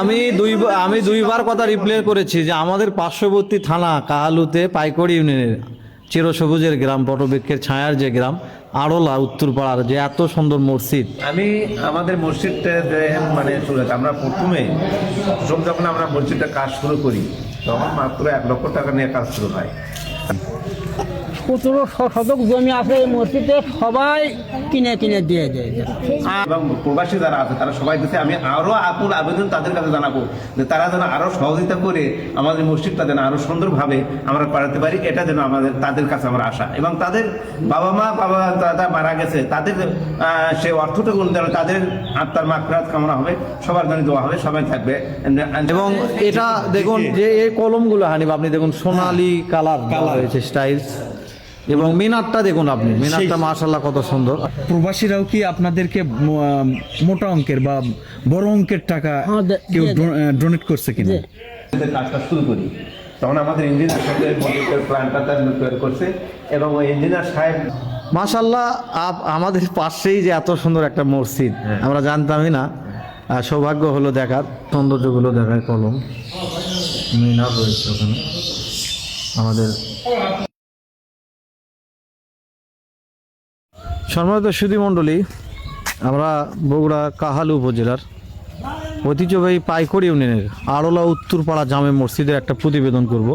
আমি দুই আমি দুইবার কথা রিপ্লে করেছি যে আমাদের পার্শ্ববর্তী থানা কাহালুতে পাইকড়ি ইউনিয়নের চিরসবুজের গ্রাম, পটবৃক্ষের ছায়ার যে গ্রাম, আড়লা, উত্তরপাড়ার যে এত সুন্দর মসজিদ। আমি আমাদের মসজিদটা মানে আমরা প্রথমে যখন আমরা মসজিদটা কাজ শুরু করি, তখন মাত্র এক লক্ষ টাকা নিয়ে কাজ শুরু হয়। সতেরো শতক জমি আছে এই মসজিদে সবাই কিনে কিনে দিয়ে দেয়। এবং প্রবাসী যারা আছে তারা সবাই দিচ্ছে আমি আরও আকুল আবেদন তাদের কাছে জানাব যে তারা যেন আরও সহযোগিতা করে আমাদের মসজিদটা যেন আরও সুন্দরভাবে আমরা করাতে পারি এটা যেন আমাদের তাদের কাছে আমার আশা। এবং তাদের বাবা মা বাবা দাদা মারা গেছে তাদের সে অর্থটুকু যেন তাদের আত্মার মাকড়াত কামনা হবে সবার জন্য দেওয়া হবে সবাই থাকবে। এবং এটা দেখুন যে এই কলমগুলো হানিব আপনি দেখুন সোনালি কালার কালার। হয়েছে স্টাইলস। এবং মিনারটা দেখুন আপনি মিনারটা মাশাল্লাহ কত সুন্দর। প্রবাসীরাও কি আপনাদেরকে মোটা অঙ্কের বা বড় অঙ্কের টাকা হ্যাঁ, কেউ ডোনেট করছে কিনা। কাজটা শুরু করি। তখন আমাদের ইঞ্জিনিয়ার সাথে প্ল্যানটা তৈরি করছে এবং ওই ইঞ্জিনিয়ার সাহেব মাশাল্লাহ আপ- আমাদের পাশেই যে এত সুন্দর একটা মসজিদ আমরা জানতামই না। সৌভাগ্য হলো দেখার সৌন্দর্যগুলো দেখার কলম। মিনার রয়েছে ওখানে। আমাদের সম্মানিত সুধী মণ্ডলী, আমরা বগুড়া কাহালু উপজেলার ঐতিহ্যবাহী পাইকড়ি ইউনিয়নের আড়লা উত্তরপাড়া জামে মসজিদের একটা প্রতিবেদন করব।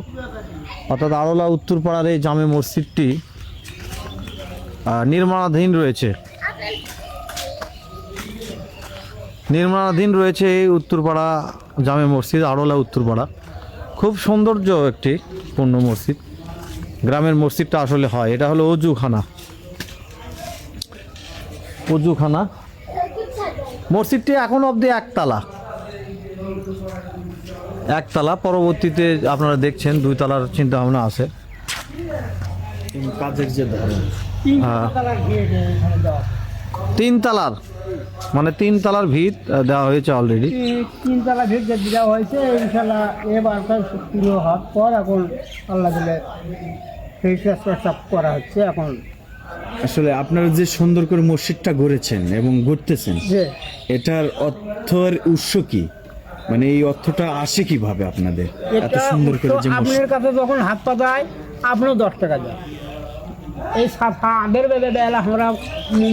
অর্থাৎ আড়লা উত্তরপাড়ার এই জামে মসজিদটি নির্মাণাধীন রয়েছে। নির্মাণাধীন রয়েছে এই উত্তরপাড়া জামে মসজিদ, আড়লা উত্তরপাড়া। খুব সৌন্দর্য একটি পূর্ণ মসজিদ। গ্রামের মসজিদটা আসলে হয়, এটা হলো অজুখানা। অজুখানা মসজিদটি এখন অবধি একতলা। একতলা পরবর্তীতে আপনারা দেখছেন দুই তলার চিন্তা ভাবনা আছে কাজের যে হ্যাঁ। তিন তালার মানে তিন তালার ভিত দেওয়া হয়েছে অলরেডি তিনতলা ভিড় দেওয়া হয়েছে ইনশাল্লাহ এবার পুরো হাত পর এখন আল্লাহ দিলে সেই চেষ্টা সব করা হচ্ছে এখন। আসলে আপনারা যে সুন্দর করে মসজিদটা গড়েছেন এবং গড়তেছেন যে এটার অর্থের উৎস কি? মানে এই অর্থটা আসে কীভাবে আপনাদের? এত সুন্দর করে যে আপনার কাছে যখন হাত পা দেয় আপনিও দশ টাকা দেয় এই সাদের বেবে বেলা আমরা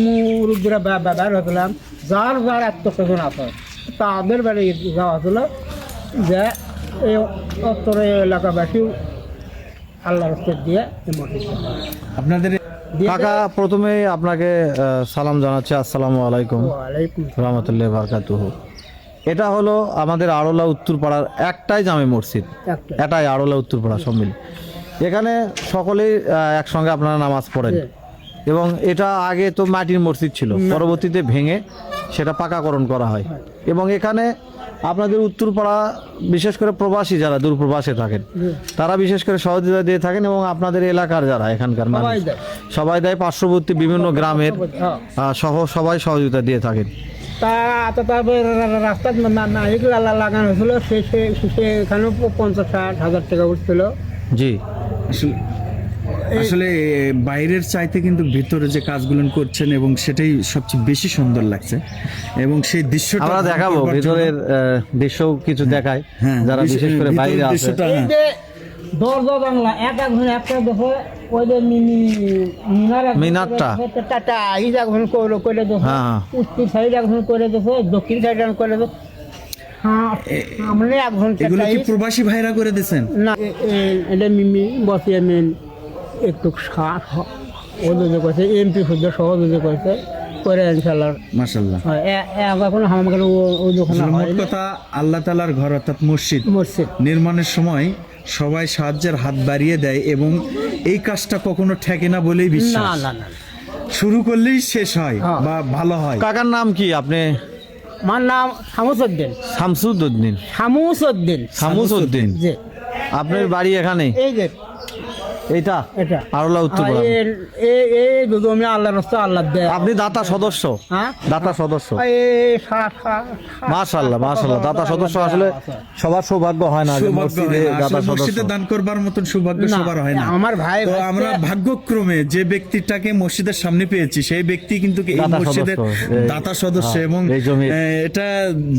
মুরুদ্দরা ব্যবহার হতলাম যার যার আত্মস্বজন আছে তাদের বেড়ে যাওয়া হতো যে এই উত্তর এলাকাবাসী আল্লাহ রস্তের দিয়ে আপনাদের কাকা প্রথমে আপনাকে সালাম জানাচ্ছি। আসসালামু আলাইকুম। রহমতুল্লাহ বারকাতুহ। এটা হলো আমাদের আড়লা উত্তরপাড়ার একটাই জামে মসজিদ। এটাই আড়লা উত্তরপাড়া সম্মিল। এখানে সকলেই একসঙ্গে আপনারা নামাজ পড়েন। এবং এটা আগে তো মাটির মসজিদ ছিল। পরবর্তীতে ভেঙে সেটা পাকাকরণ করা হয়। এবং এখানে আপনাদের উত্তরপাড়া বিশেষ করে প্রবাসী যারা দূর প্রবাসে থাকেন তারা বিশেষ করে সহযোগিতা দিয়ে থাকেন এবং আপনাদের এলাকার যারা এখানকার মানুষ সবাই দেয়। পার্শ্ববর্তী বিভিন্ন গ্রামের হ্যাঁ। সহ সবাই সহযোগিতা দিয়ে থাকেন তা তা তারপরে রাস্তা নাহিক লাগানো হয়েছিল সে সে- সেখানেও পঞ্চাশ ষাট হাজার টাকা উঠছিল জি আসলে বাইরের চাইতে কিন্তু ভিতরে যে কাজগুলো করছেন এবং সেটাই সবচেয়ে বেশি সুন্দর লাগছে এবং সেই দৃশ্যটা আমরা দেখাবো ভিতরের আহ, দৃশ্যও কিছু দেখাই হ্যাঁ, যারা বিশেষ- করে বাইরে আছে হ্যাঁ। দরজা বাংলা এক এক ঘরে একটা দেখো ওই যে মিনি মিনার মিনারটা। টাটা এই যে করে করে দেখো হ্যাঁ, হ্যাঁ। উত্তর সাইড এক ঘরে করে দেখো দক্ষিণ সাইড এক করে দেখো হ্যাঁ সামনে এক ঘণ্টা এগুলো কি প্রবাসী ভাইরা করে দিয়েছেন না এটা মিমি বসিয়ে মেন একটু সার ওদের করেছে এমপি সদ্য সহযোগী করেছে করে ইনশাল্লাহ। মাসাল্লাহ হয়, এ- এ- আমার ও দোকানে মোট কথা আল্লাহ তালার ঘর অর্থাৎ মসজিদ। মসজিদ। নির্মাণের সময় সবাই সাহায্যের হাত বাড়িয়ে দেয় এবং এই কাজটা কখনো ঠেকে না বলেই বিশ্বাস। না না শুরু করলেই শেষ হয় হ্যাঁ। বা ভালো হয়। কাকার নাম কি আপনি? আমার নাম শামুসুদ্দিন। শামসুদ্দিন। শামুসুদ্দিন। শামুসউদ্দিন যে আপনার বাড়ি এখানে? এই যে এটা। আরলা আল্লাহ রাস্তা আল্লাহ দেয়। আপনি দাতা সদস্য। হ্যাঁ? দাতা সদস্য। মাশাল্লাহ মাশাল্লাহ দাতা সদস্য আসলে সবার সৌভাগ্য হয় না মসজিদে হয় দান করবার মতন সৌভাগ্য সবার হয় না। আমার ভাই আমরা ভাগ্যক্রমে যে ব্যক্তিটাকে মসজিদের সামনে পেয়েছি সেই ব্যক্তি কিন্তু এই দাতা মসজিদের সদস্য, দাতা সদস্য হ্যাঁ, এবং এটা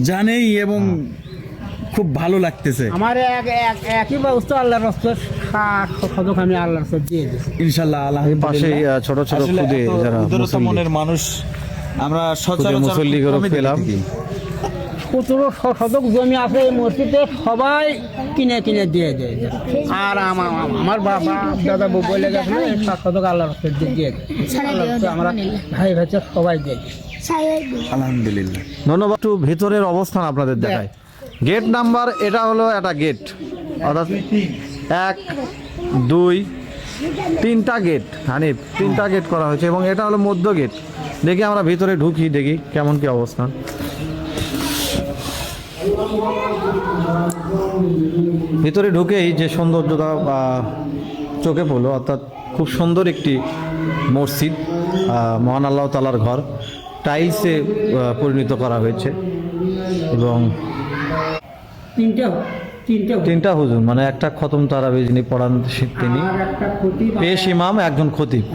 জানেই এবং খুব ভালো লাগতেছে। আমার এক এক একই ব্যবস্থা আল্লাহর রাস্তা সদক আমি আল্লাহর রাস্তা দিয়ে দিচ্ছি ইনশাল্লাহ আল্লাহ পাশে ছোট ছোট খুদে যারা উদারতা মুসল্লি। মনের মানুষ আমরা সচরাচর পেলাম। সতেরো শতক জমি আছে এই মসজিদে সবাই কিনে কিনে দিয়ে দেয়। আর আমার আমার বাবা দাদা বউ বলে গেছে সাত শতক দিয়ে দিয়ে দেয়। আমরা ভাই ভাই সবাই দিয়ে আলহামদুলিল্লাহ। ধন্যবাদ। একটু ভেতরের অবস্থান আপনাদের দেখায় গেট নাম্বার এটা হলো একটা গেট অর্থাৎ এক, দুই, তিনটা গেট হানিফ, তিনটা গেট করা হয়েছে এবং এটা হলো মধ্য গেট দেখি আমরা ভিতরে ঢুকি, দেখি কেমন কি অবস্থান ভিতরে ঢুকেই যে সৌন্দর্যতা বা চোখে পড়ল, অর্থাৎ খুব সুন্দর একটি মসজিদ মহান আল্লাহ তালার ঘর। টাইলসে পরিণত করা হয়েছে এবং তিনটে তিনটে তিনটা হুজুর মানে একটা খতম তারাবি যিনি পড়ান তিনি। পেশ ইমাম একজন খতিব।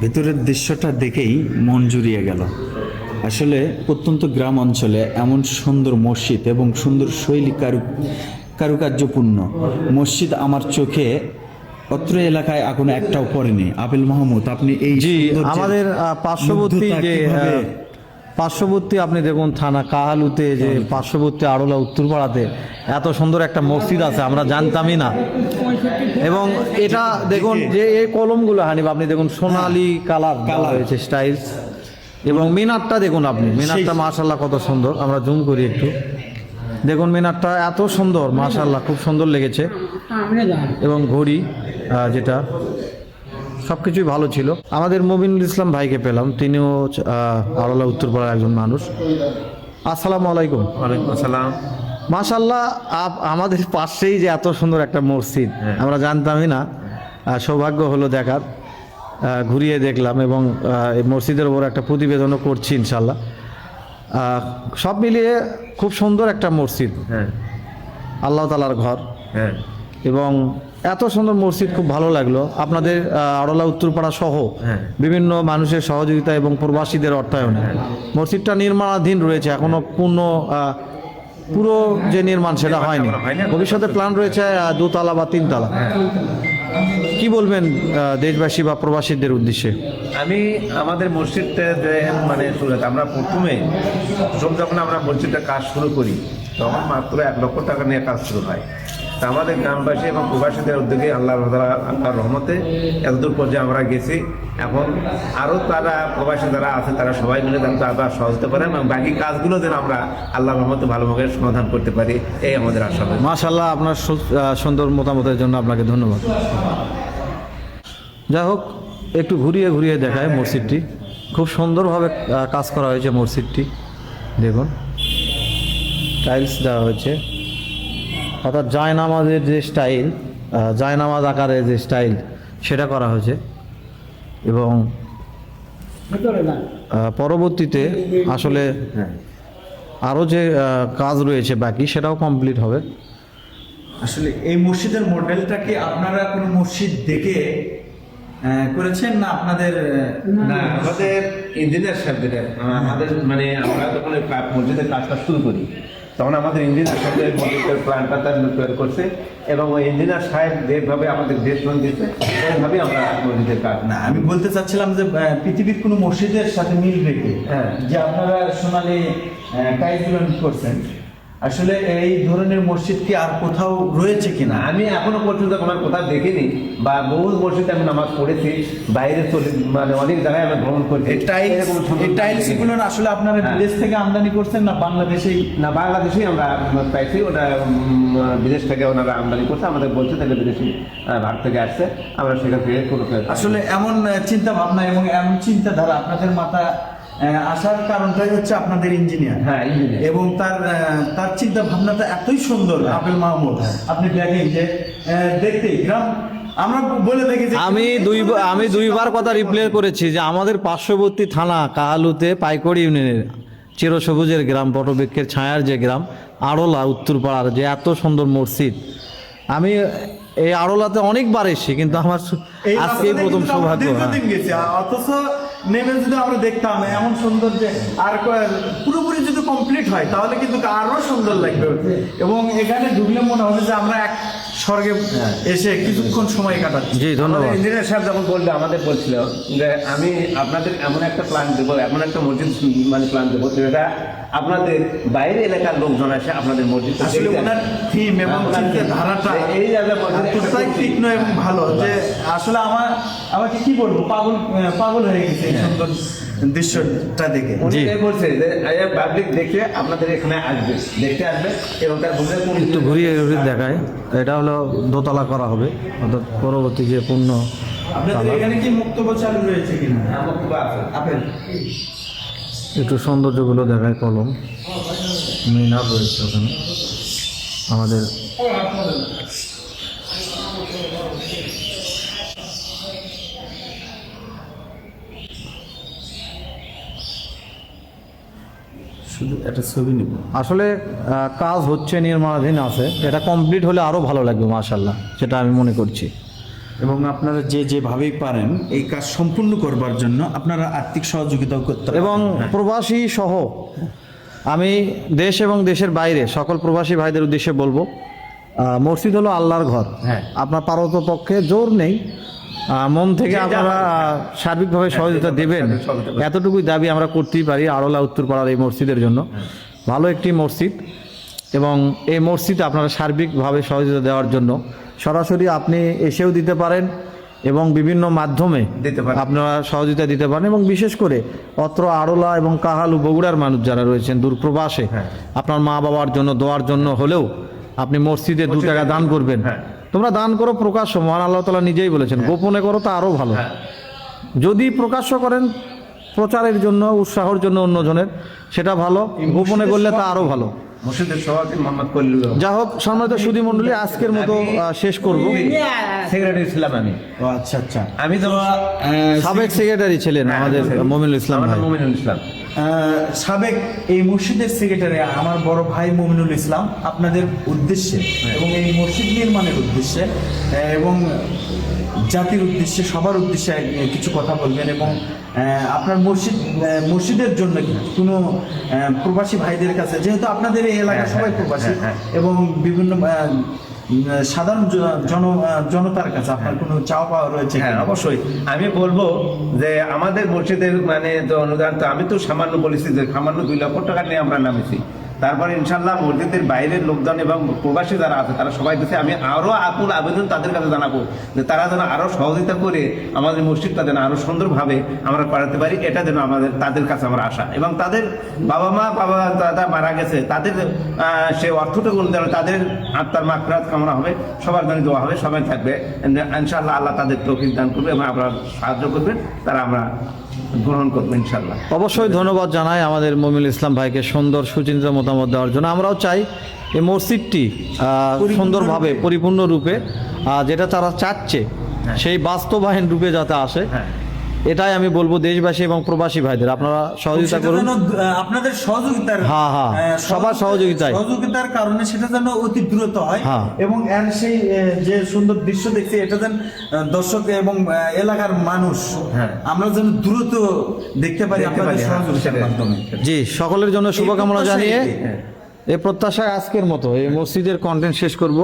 ভেতরের দৃশ্যটা দেখেই মন জুড়িয়ে গেল। আসলে প্রত্যন্ত গ্রাম অঞ্চলে এমন সুন্দর মসজিদ এবং সুন্দর শৈলী কারু কারুকার্যপূর্ণ। মসজিদ আমার চোখে অত্র এলাকায় এখনও একটাও পড়েনি। আবেল মাহমুদ আপনি এই আমাদের পার্শ্ববর্তী যে পার্শ্ববর্তী আপনি দেখুন থানা কাহালুতে যে পার্শ্ববর্তী আড়লা উত্তরপাড়াতে এত সুন্দর একটা মসজিদ আছে আমরা জানতামই না। এবং এটা দেখুন যে এই কলমগুলো হানিব আপনি দেখুন সোনালি কালার। হয়েছে স্টাইলস। এবং মিনারটা দেখুন আপনি মিনারটা মাশাল্লাহ কত সুন্দর আমরা জুম করি একটু। দেখুন মিনারটা এত সুন্দর মাশাল্লাহ খুব সুন্দর লেগেছে। এবং ঘড়ি যেটা। সব কিছুই ভালো ছিল। আমাদের মবিনুল ইসলাম ভাইকে পেলাম। তিনিও আড়লা উত্তরপাড়ার একজন মানুষ। আসসালামু আলাইকুম। ওয়ালাইকুম আসসালাম। মাশাল্লাহ আপ আমাদের পাশেই যে এত সুন্দর একটা মসজিদ আমরা জানতামই না। সৌভাগ্য হলো দেখার। ঘুরিয়ে দেখলাম এবং এই মসজিদের ওপর একটা প্রতিবেদনও করছি ইনশাল্লাহ সব মিলিয়ে খুব সুন্দর একটা মসজিদ। হ্যাঁ। আল্লাহ তালার ঘর। হ্যাঁ। এবং এত সুন্দর মসজিদ খুব ভালো লাগল। আপনাদের আড়লা উত্তরপাড়া সহ হ্যাঁ। বিভিন্ন মানুষের সহযোগিতা এবং প্রবাসীদের অর্থায়নে। মসজিদটা নির্মাণাধীন রয়েছে এখনও পূর্ণ পুরো যে নির্মাণ সেটা হয়নি। এখনও হয়নি। ভবিষ্যতে প্ল্যান রয়েছে দুতলা বা তিনতলা। কি বলবেন দেশবাসী বা প্রবাসীদের উদ্দেশ্যে? আমি আমাদের মসজিদটা যে মানে আমরা প্রথমে প্রথম যখন আমরা মসজিদটা কাজ শুরু করি তখন মাত্র এক লক্ষ টাকা নিয়ে কাজ শুরু হয়। আমাদের গ্রামবাসী এবং প্রবাসীদের উদ্যোগে আল্লাহ আল্লাহর রহমতে এতদূর পর্যায়ে আমরা গেছি এখন আরও তারা প্রবাসী যারা আছে, তারা সবাই মিলে যেন আবার সহজতে পারে এবং বাকি কাজগুলো যেন আমরা আল্লাহ রহমতে ভালোভাবে সমাধান করতে পারি, এই আমাদের আশা। মাশাল্লাহ আপনার সুন্দর মতামতের জন্য আপনাকে ধন্যবাদ। যাই হোক, একটু ঘুরিয়ে ঘুরিয়ে দেখায় মসজিদটি। খুব সুন্দরভাবে কাজ করা হয়েছে মসজিদটি। দেখুন, টাইলস দেওয়া হয়েছে। অর্থাৎ জায়নামাজের যে স্টাইল জায়নামাজ আকারের যে স্টাইল সেটা করা হয়েছে। এবং পরবর্তীতে আসলে আরও যে কাজ রয়েছে বাকি সেটাও কমপ্লিট হবে। আসলে এই মসজিদের মডেলটা কি আপনারা কোনো মসজিদ দেখে করেছেন না আপনাদের না। আমাদের ইঞ্জিনিয়ার সাহেবদের আমাদের মানে আমরা যখন মসজিদের কাজটা শুরু করি তখন আমাদের ইঞ্জিনিয়ার সাহেবের মসজিদের প্ল্যানটা তার তৈরি করছে এবং ওই ইঞ্জিনিয়ার সাহেব যেভাবে আমাদের দেশ লোন দিচ্ছে সেইভাবে আমরা মসজিদের কাজ না আমি বলতে চাচ্ছিলাম যে পৃথিবীর কোনো মসজিদের সাথে মিল রেখে হ্যাঁ। যে আপনারা সোনালি টাইজ করছেন আসলে এই ধরনের মসজিদ কি আর কোথাও রয়েছে কিনা? আমি এখনও পর্যন্ত আমার কোথাও দেখিনি বা বহু মসজিদে আমি নামাজ পড়েছি বাইরে চলে মানে অনেক জায়গায় আমি ভ্রমণ করেছি। এই টাইলস এরকম সুন্দর এই টাইলস দেখিনি। গুলো আসলে আপনারা হ্যাঁ। বিদেশ থেকে আমদানি করছেন না বাংলাদেশেই? না বাংলাদেশেই আমরা পাইছি। ওটা বিদেশ থেকে ওনারা আমদানি করছে। আমাদের বলছে তাহলে বিদেশি ভাগ থেকে আসছে। আমরা সেখান থেকে কোনো আসলে এমন চিন্তা ভাবনা এবং এমন চিন্তাধারা আপনাদের মাথা আসার কারণটাই হচ্ছে আপনাদের ইঞ্জিনিয়ার হ্যাঁ এবং তার তার চিন্তা ভাবনাটা এতই সুন্দর আপেল মাহমুদ। আপনি দেখেন যে দেখতেই গ্রাম আমরা বলে থাকি আমি দুই আমি দুইবার কথা রিপ্লে করেছি যে আমাদের পার্শ্ববর্তী থানা কাহালুতে পাইকড়ি ইউনিয়নের চিরসবুজের গ্রাম বটবৃক্ষের ছায়ার যে গ্রাম আড়লা উত্তরপাড়ার যে এত সুন্দর মসজিদ। আমি এই আড়লাতে অনেকবার এসেছি কিন্তু আমার আজকেই প্রথম সৌভাগ্য হ্যাঁ। অথচ নেমে যদি আমরা দেখতাম এমন সুন্দর যে আর পুরোপুরি যদি কমপ্লিট হয়, তাহলে কিন্তু আরও সুন্দর লাগবে। এবং এখানে ঢুকলে মনে হবে যে আমরা এক স্বর্গে এসে কিছুক্ষণ সময় কাটাচ্ছি। জি ধন্যবাদ। ইঞ্জিনিয়ার সাহেব যখন বলল আমাদের বলছিল যে আমি আপনাদের এমন একটা প্ল্যান দেবো এমন একটা মসজিদ মানে প্ল্যান দেবো যেটা আপনাদের বাইরে এলাকার লোকজন আসে আপনাদের মসজিদ আসলে ওনার থিম এবং চিন্তা ধারাটা এই জায়গায় তীক্ষ্ণ এবং ভালো যে আসলে আমার আমাকে কি বলব? পাগল পাগল হয়ে গেছে এই সুন্দর দৃশ্যটা দেখে। উনি জি। এই বলছে যে পাবলিক দেখে আপনাদের এখানে আসবে দেখতে আসবে এবং তার একটু ঘুরিয়ে ঘুরিয়ে দেখায়। এটা হলো দোতলা করা হবে অর্থাৎ পরবর্তী যে পূর্ণ আপনাদের এখানে কি মুক্তব চালু রয়েছে কিনা? আপেল। একটু সৌন্দর্যগুলো দেখায় কলম। মিনার রয়েছে ওখানে। আমাদের শুধু একটা ছবি নেব। আসলে কাজ হচ্ছে নির্মাণাধীন আছে। এটা কমপ্লিট হলে আরও ভালো লাগবে মাশাল্লাহ সেটা আমি মনে করছি। এবং আপনারা যে যেভাবেই পারেন এই কাজ সম্পূর্ণ করবার জন্য আপনারা আর্থিক সহযোগিতাও করতে এবং প্রবাসী সহ আমি দেশ এবং দেশের বাইরে সকল প্রবাসী ভাইদের উদ্দেশ্যে বলব মসজিদ হলো আল্লাহর ঘর। হ্যাঁ। আপনার পারত পক্ষে জোর নেই মন থেকে আপনারা পারেন, হ্যাঁ। সার্বিকভাবে সহযোগিতা দেবেন এতটুকুই দাবি আমরা করতেই পারি আড়লা উত্তরপাড়ার এই মসজিদের জন্য ভালো একটি মসজিদ এবং এই মসজিদ আপনারা সার্বিকভাবে সহযোগিতা দেওয়ার জন্য সরাসরি আপনি এসেও দিতে পারেন এবং বিভিন্ন মাধ্যমে দিতে পারেন। আপনারা সহযোগিতা দিতে পারেন এবং বিশেষ করে অত্র আড়লা এবং কাহালু বগুড়ার মানুষ যারা রয়েছেন দূর প্রবাসে হ্যাঁ। আপনার মা বাবার জন্য দোয়ার জন্য হলেও আপনি মসজিদে দু টাকা দান করবেন হ্যাঁ। তোমরা দান করো প্রকাশ্য। মহান আল্লাহ তালা নিজেই বলেছেন গোপনে করো তা আরও ভালো। হ্যাঁ। যদি প্রকাশ্য করেন প্রচারের জন্য উৎসাহের জন্য অন্যজনের সেটা ভালো। গোপনে করলে তা আরও ভালো। যা হোক সম্মানিত সুদী মন্ডলী আজকের মতো শেষ করব। সেক্রেটারি ছিলাম আমি। ও আচ্ছা আচ্ছা। আমি তো সাবেক সেক্রেটারি ছিলেন আমাদের মমিনুল ইসলাম মমিনুল ইসলাম। সাবেক এই মসজিদের সেক্রেটারি আমার বড় ভাই মমিনুল ইসলাম আপনাদের উদ্দেশ্যে এবং এই মসজিদ নির্মাণের উদ্দেশ্যে এবং জাতির উদ্দেশ্যে সবার উদ্দেশ্যে কিছু কথা বলবেন এবং আপনার মসজিদ মসজিদের জন্য কোনো প্রবাসী ভাইদের কাছে যেহেতু আপনাদের এই এলাকার হ্যাঁ, সবাই হ্যাঁ, প্রবাসী হ্যাঁ, এবং বিভিন্ন সাধারণ জন জনতার কাছে আপনার কোনো চাও পাওয়া রয়েছে হ্যাঁ অবশ্যই। আমি বলব যে আমাদের মসজিদের মানে অনুদান তো আমি তো সামান্য বলেছি যে সামান্য দুই লক্ষ টাকা নিয়ে আমরা নামেছি। তারপরে ইনশাল্লাহ মসজিদের বাইরের লোকজন এবং প্রবাসী যারা আছে, তারা সবাই দিচ্ছে আমি আরও আকুল আবেদন তাদের কাছে জানাব, যে তারা যেন আরও সহযোগিতা করে আমাদের মসজিদটা যেন আরও সুন্দরভাবে আমরা করাতে পারি, এটা যেন আমাদের, তাদের কাছে আমার আশা। এবং তাদের বাবা মা বাবা, দাদা মারা গেছে, তাদের সে অর্থটুকু যেন তাদের আত্মার মাকরাত কামনা হবে, সবার জন্য দোয়া হবে, সবাই থাকবে। ইনশাল্লাহ আল্লাহ তাদের তৌফিক দান করবে এবং আপনারা সাহায্য করবেন তারা আমরা গ্রহণ করব ইনশাল্লাহ অবশ্যই ধন্যবাদ জানাই আমাদের মমিনুল ইসলাম ভাইকে সুন্দর সুচিন্তিত মতামত দেওয়ার জন্য। আমরাও চাই এই মসজিদটি সুন্দরভাবে পরিপূর্ণ রূপে যেটা তারা চাচ্ছে সেই বাস্তবায়ন রূপে যাতে আসে। হ্যাঁ। এটাই আমি বলব দেশবাসী এবং প্রবাসী ভাইদের আপনারা সহযোগিতা করুন আপনাদের সহযোগিতার হ্যাঁ, হ্যাঁ, সবার সহযোগিতায়। সহযোগিতার কারণে সেটা যেন অতি দ্রুত হয় হ্যাঁ। এবং এর সেই যে সুন্দর দৃশ্য দেখছি এটা যেন দর্শক এবং এলাকার মানুষ হ্যাঁ। আমরা যেন দ্রুত দেখতে পারি আপনাদের হ্যাঁ, সহযোগিতার মাধ্যমে জি সকলের জন্য শুভকামনা জানিয়ে হ্যাঁ। প্রত্যাশায় আজকের মতো এই মসজিদের কন্টেন্ট শেষ করব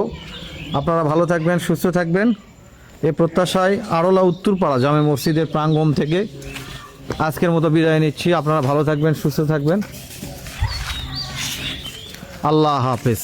আপনারা ভালো থাকবেন সুস্থ থাকবেন এই প্রত্যাশায় আরলা উত্তরপাড়া জামে মসজিদের প্রাঙ্গণ থেকে আজকের মতো বিদায় নিচ্ছি। আপনারা ভালো থাকবেন, সুস্থ থাকবেন। আল্লাহ হাফেজ।